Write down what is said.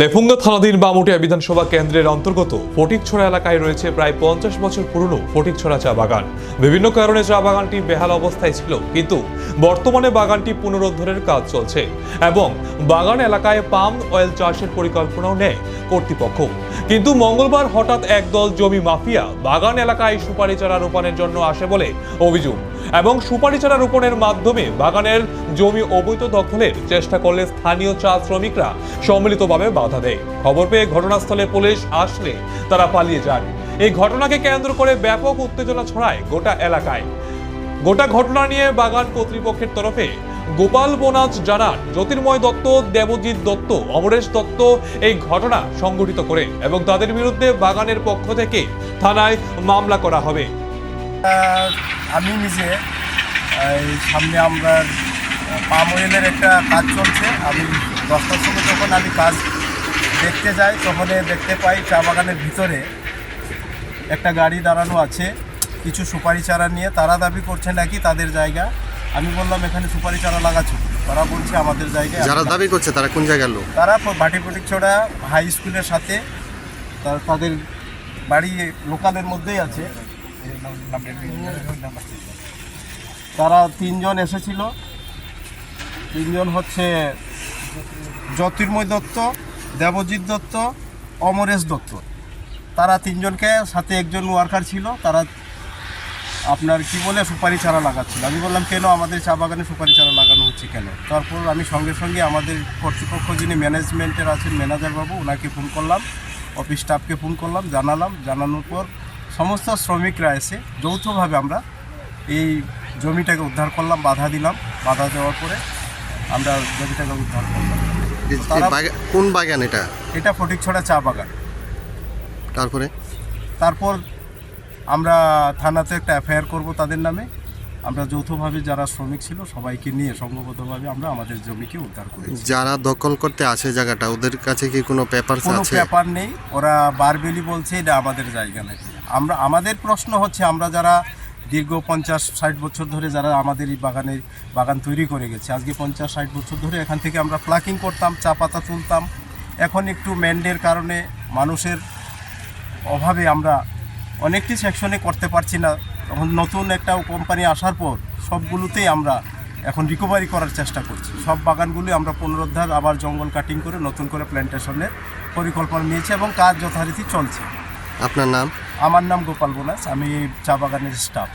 লেফুঙ্গা থানাধীন বামুটিয়া বিধানসভা কেন্দ্রের অন্তর্গত ফটিকছড়া এলাকায় রয়েছে প্রায় পঞ্চাশ বছর পুরনো ফটিকছড়া চা বাগান। বিভিন্ন কারণে চা বাগানটি বেহাল অবস্থায় ছিল, কিন্তু বর্তমানে বাগানটি পুনরুদ্ধারের কাজ চলছে এবং বাগান এলাকায় পাম অয়েল চাষের পরিকল্পনাও নেয় কর্তৃপক্ষ। কিন্তু মঙ্গলবার হঠাৎ একদল জমি মাফিয়া বাগান এলাকায় সুপারি চারা রোপণের জন্য আসে বলে অভিযোগ। এবং সুপারি চারা রোপণের মাধ্যমে বাগানের জমি অবৈধ দখলের চেষ্টা করলে স্থানীয় চা শ্রমিকরা সম্মিলিতভাবে বাধা দেয়। খবর পেয়ে ঘটনাস্থলে পুলিশ আসলে তারা পালিয়ে যান এই ঘটনাকে কেন্দ্র করে ব্যাপক উত্তেজনা ছড়ায় গোটা এলাকায়। গোটা ঘটনা নিয়ে বাগান কর্তৃপক্ষের তরফে গোপাল বোনাজ জানান, জ্যোতির্ময় দত্ত, দেবজিৎ দত্ত, অমরেশ দত্ত এই ঘটনা সংঘটিত করে এবং তাদের বিরুদ্ধে বাগানের পক্ষ থেকে থানায় মামলা করা হবে। আমি নিজে সামনে আমরা পাম অয়েলের একটা কাজ চলছে। আমি দশটার সময় যখন আমি কাজ দেখতে যাই তখন দেখতে পাই চা বাগানের ভিতরে একটা গাড়ি দাঁড়ানো আছে। কিছু সুপারি চারা নিয়ে তারা দাবি করছে নাকি তাদের জায়গা? আমি বললাম এখানে সুপারি চারা লাগাচ্ছ। তারা বলছে আমাদের জায়গায় যারা দাবি করছে তারা কোন জায়গার লোক? তারা বাটিপটিক ছড়া হাই স্কুলের সাথে তাদের বাড়ি লোকালের মধ্যেই আছে। তারা তিনজন এসেছিল। তিনজন হচ্ছে জ্যোতির্ময় দত্ত দেবজিৎ দত্ত অমরেশ দত্ত। তারা তিনজনকে সাথে একজন ওয়ার্কার ছিল। তারা আপনার কি বলে সুপারি চারা লাগাচ্ছিল? আমি বললাম কেন আমাদের চা বাগানে সুপারি চারা লাগানো হচ্ছে কেন? তারপর আমি সঙ্গে সঙ্গে আমাদের কর্তৃপক্ষ যিনি ম্যানেজমেন্টের আছেন ম্যানেজার বাবু ওনাকে ফোন করলাম অফিস স্টাফকে ফোন করলাম জানালাম। জানানোর পর সমস্ত শ্রমিকরা এসে যৌথভাবে আমরা এই জমিটাকে উদ্ধার করলাম বাধা দিলাম। বাধা দেওয়ার পরে আমরা জমিটাকে উদ্ধার করলাম। কোন বাগান এটা? এটা ফটিকছড়া চা বাগান। তারপরে? তারপর আমরা থানাতে একটা এফআইআর করব তাদের নামে। আমরা যৌথভাবে যারা শ্রমিক ছিল সবাইকে নিয়ে সংঘবদ্ধভাবে আমরা আমাদের জমিকে উদ্ধার করি যারা দখল করতে আসে জায়গাটা ওদের কাছে কি কোনো পেপার কোনো ব্যাপার নেই। ওরা বারবেলি বলছে এটা আমাদের জায়গা নাকি? আমরা আমাদের প্রশ্ন হচ্ছে আমরা যারা দীর্ঘ পঞ্চাশ ষাট বছর ধরে যারা আমাদের এই বাগানের বাগান তৈরি করে গেছে আজকে পঞ্চাশ ষাট বছর ধরে এখান থেকে আমরা প্লাকিং করতাম চা পাতা তুলতাম। এখন একটু ম্যান্ডের কারণে মানুষের অভাবে আমরা অনেকটি সেকশনে করতে পারছি না। তখন নতুন একটা কোম্পানি আসার পর সবগুলোতেই আমরা এখন রিকভারি করার চেষ্টা করছি। সব বাগানগুলি আমরা পুনরুদ্ধার আবার জঙ্গল কাটিং করে নতুন করে প্ল্যান্টেশনের পরিকল্পনা নিয়েছি এবং কাজ যথারীতি চলছে। আপনার নাম? আমার নাম গোপাল বোনাস আমি চা বাগানের স্টাফ